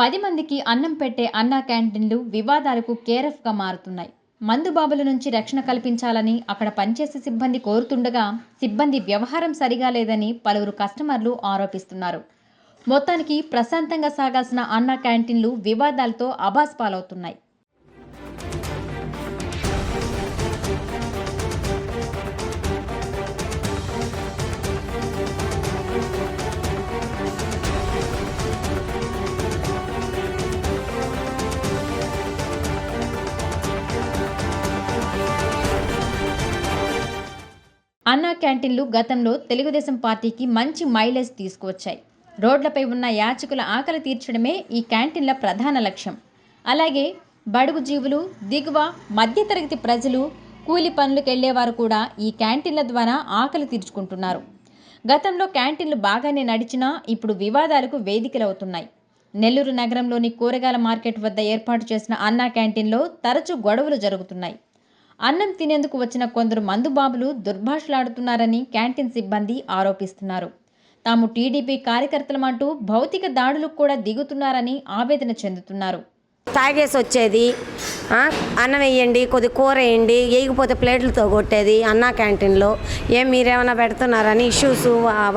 పది మందికి అన్నం పెట్టే అన్నా క్యాంటీన్లు వివాదాలకు కేరఫ్గా మారుతున్నాయి. మందుబాబుల నుంచి రక్షణ కల్పించాలని అక్కడ పనిచేసే సిబ్బంది కోరుతుండగా సిబ్బంది వ్యవహారం సరిగా లేదని పలువురు కస్టమర్లు ఆరోపిస్తున్నారు. మొత్తానికి ప్రశాంతంగా సాగాల్సిన అన్నా క్యాంటీన్లు వివాదాలతో అబాస్ పాలవుతున్నాయి. అన్నా క్యాంటీన్లు గతంలో తెలుగుదేశం పార్టీకి మంచి మైలేజ్ తీసుకువచ్చాయి. రోడ్లపై ఉన్న యాచకుల ఆకలి తీర్చడమే ఈ క్యాంటీన్ల ప్రధాన లక్ష్యం. అలాగే బడుగు జీవులు దిగువ మధ్యతరగతి ప్రజలు కూలి పనులకు వెళ్ళేవారు కూడా ఈ క్యాంటీన్ల ద్వారా ఆకలి తీర్చుకుంటున్నారు. గతంలో క్యాంటీన్లు బాగానే నడిచినా ఇప్పుడు వివాదాలకు వేదికలవుతున్నాయి. నెల్లూరు నగరంలోని కూరగాయల మార్కెట్ వద్ద ఏర్పాటు చేసిన అన్నా క్యాంటీన్లో తరచూ గొడవలు జరుగుతున్నాయి. అన్నం తినేందుకు వచ్చిన కొందరు మందుబాబులు దుర్భాషలాడుతున్నారని క్యాంటీన్ సిబ్బంది ఆరోపిస్తున్నారు. తాము టీడీపీ కార్యకర్తలమంటూ భౌతిక దాడులకు కూడా దిగుతున్నారని ఆవేదన చెందుతున్నారు. తాగేసి వచ్చేది అన్నం వేయండి కొద్ది కూర వేయండి వేయకపోతే ప్లేట్లతో కొట్టేది అన్నా క్యాంటీన్లో. ఏం మీరేమైనా పెడుతున్నారని ఇష్యూస్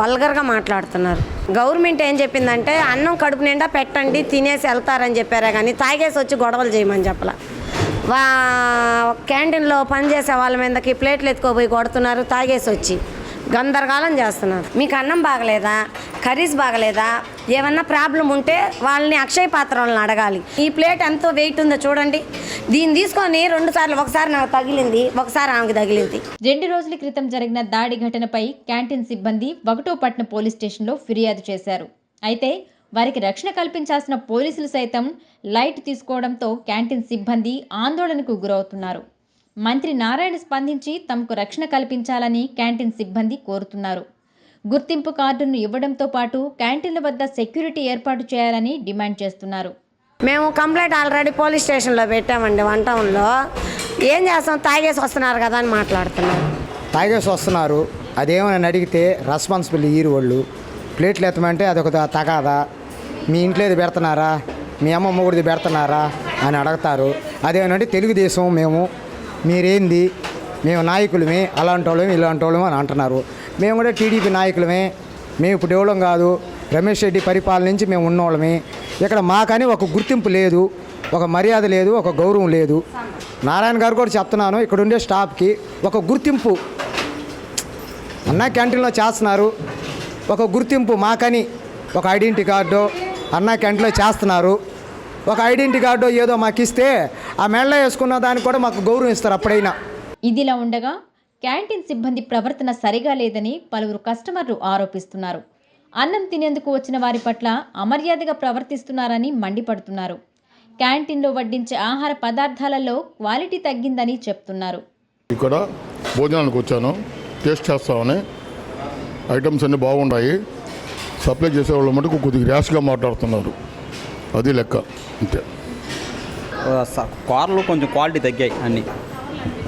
వల్గర్గా మాట్లాడుతున్నారు. గవర్నమెంట్ ఏం చెప్పిందంటే అన్నం కడుపు నిండా పెట్టండి తినేసి వెళ్తారని చెప్పారా కానీ తాగేసి వచ్చి గొడవలు చేయమని చెప్పలా. వా క్యాంటీన్లో పనిచేసే వాళ్ళ మీదకి ప్లేట్లు ఎత్తుకోపోయి కొడుతున్నారు తాగేసి వచ్చి గందరగాలం చేస్తున్నారు. మీకు అన్నం బాగలేదా? కర్రీస్ బాగలేదా? ఏమన్నా ప్రాబ్లం ఉంటే వాళ్ళని అక్షయ పాత్రలను అడగాలి. ఈ ప్లేట్ ఎంతో వెయిట్ ఉందో చూడండి. దీన్ని తీసుకొని రెండు సార్లు ఒకసారి నాకు తగిలింది ఒకసారి ఆమెకి తగిలింది. రెండు రోజుల క్రితం జరిగిన దాడి ఘటనపై క్యాంటీన్ సిబ్బంది వగటోపట్నం పోలీస్ స్టేషన్లో ఫిర్యాదు చేశారు. అయితే వారికి రక్షణ కల్పించాల్సిన పోలీసులు సైతం లైట్ తీసుకోవడంతో క్యాంటీన్ సిబ్బంది ఆందోళనకు గురవుతున్నారు. మంత్రి నారాయణ స్పందించి తమకు రక్షణ కల్పించాలని క్యాంటీన్ సిబ్బంది కోరుతున్నారు. గుర్తింపు కార్డును ఇవ్వడంతో పాటు క్యాంటీన్ల వద్ద సెక్యూరిటీ ఏర్పాటు చేయాలని డిమాండ్ చేస్తున్నారు. మేము కంప్లైంట్ ఆల్రెడీ పోలీస్ స్టేషన్లో పెట్టామండి వన్ టౌన్లో. ఏం చేస్తాం? తాగేసి వస్తున్నారు కదా అని మాట్లాడుతున్నారు. తాగేసి వస్తున్నారు. అదేమని అడిగితే రెస్పాన్సిబుల్ ఈరు వాళ్ళు. ప్లేట్లు ఎత్తమంటే అదొక తగాదా. మీ ఇంట్లోది పెడుతున్నారా? మీ అమ్మ మొగుడిది పెడుతున్నారా? అని అడుగుతారు. అదేమంటే తెలుగుదేశం మేము మీరేంది? మేము నాయకులమే అలాంటి వాళ్ళమే ఇలాంటి వాళ్ళమే అని అంటున్నారు. మేము కూడా టీడీపీ నాయకులమే మేము ఇప్పుడు ఇవ్వడం కాదు. రమేష్ రెడ్డి పరిపాలన నుంచి మేము ఉన్నోళ్ళమే. ఇక్కడ మాకని ఒక గుర్తింపు లేదు ఒక మర్యాద లేదు ఒక గౌరవం లేదు. నారాయణ గారు కూడా చెప్తున్నాను ఇక్కడ ఉండే స్టాఫ్కి ఒక గుర్తింపు. అన్నా క్యాంటీన్లో చేస్తున్నారు. ఒక గుర్తింపు మాకని ఒక ఐడెంటిటీ కార్డు అన్నా క్యాంటీన్లో చేస్తున్నారు. ఒక ఐడెంటిటీ కార్డు ఏదో మాకు ఇస్తే ఆ మెడలో వేసుకున్న దానికి కూడా మాకు గౌరవం ఇస్తారు అప్పుడైనా. ఇదిలా ఉండగా క్యాంటీన్ సిబ్బంది ప్రవర్తన సరిగా లేదని పలువురు కస్టమర్లు ఆరోపిస్తున్నారు. అన్నం తినేందుకు వచ్చిన వారి పట్ల అమర్యాదగా ప్రవర్తిస్తున్నారని మండిపడుతున్నారు. క్యాంటీన్లో వడ్డించే ఆహార పదార్థాలలో క్వాలిటీ తగ్గిందని చెప్తున్నారు. ఇక్కడ భోజనానికి వచ్చాను. టేస్ట్ చేస్తామని. ఐటమ్స్ అన్నీ బాగున్నాయి సప్లై చేసేవాళ్ళు మటుకు కొద్దిగా ర్యాష్గా మాట్లాడుతున్నారు. అది లెక్క. అంతే. కూరలు కొంచెం క్వాలిటీ తగ్గాయి అన్నీ.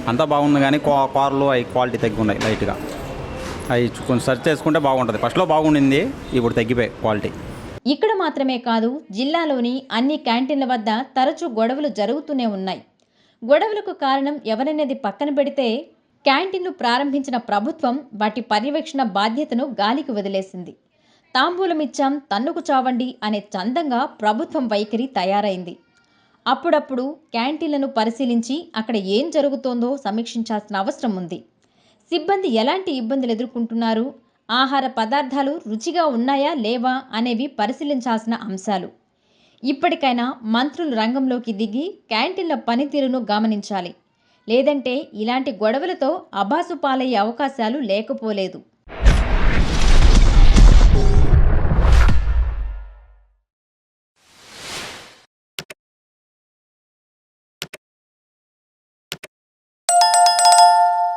అంతా బాగుంది కానీ కూరలు అవి క్వాలిటీ తగ్గి ఉన్నాయి లైట్గా అవి కొంచెం సెర్చ్ చేసుకుంటే బాగుంటుంది. ఫస్ట్లో బాగుండింది ఇప్పుడు తగ్గిపోయాయి క్వాలిటీ ఇక్కడ మాత్రమే కాదు జిల్లాలోని అన్ని క్యాంటీన్ల వద్ద తరచూ గొడవలు జరుగుతూనే ఉన్నాయి. గొడవలకు కారణం ఎవరనేది పక్కన పెడితే క్యాంటీన్లు ప్రారంభించిన ప్రభుత్వం వాటి పర్యవేక్షణ బాధ్యతను గాలికి వదిలేసింది. తాంబూలమిచ్చాం తన్నుకు చావండి అనే చందంగా ప్రభుత్వం వైఖరి తయారైంది. అప్పుడప్పుడు క్యాంటీన్లను పరిశీలించి అక్కడ ఏం జరుగుతోందో సమీక్షించాల్సిన అవసరం ఉంది. సిబ్బంది ఎలాంటి ఇబ్బందులు ఎదుర్కొంటున్నారు? ఆహార పదార్థాలు రుచిగా ఉన్నాయా లేవా అనేవి పరిశీలించాల్సిన అంశాలు. ఇప్పటికైనా మంత్రులు రంగంలోకి దిగి క్యాంటీన్ల పనితీరును గమనించాలి. లేదంటే ఇలాంటి గొడవలతో అబాసు పాలయ్యే అవకాశాలు లేకపోలేదు.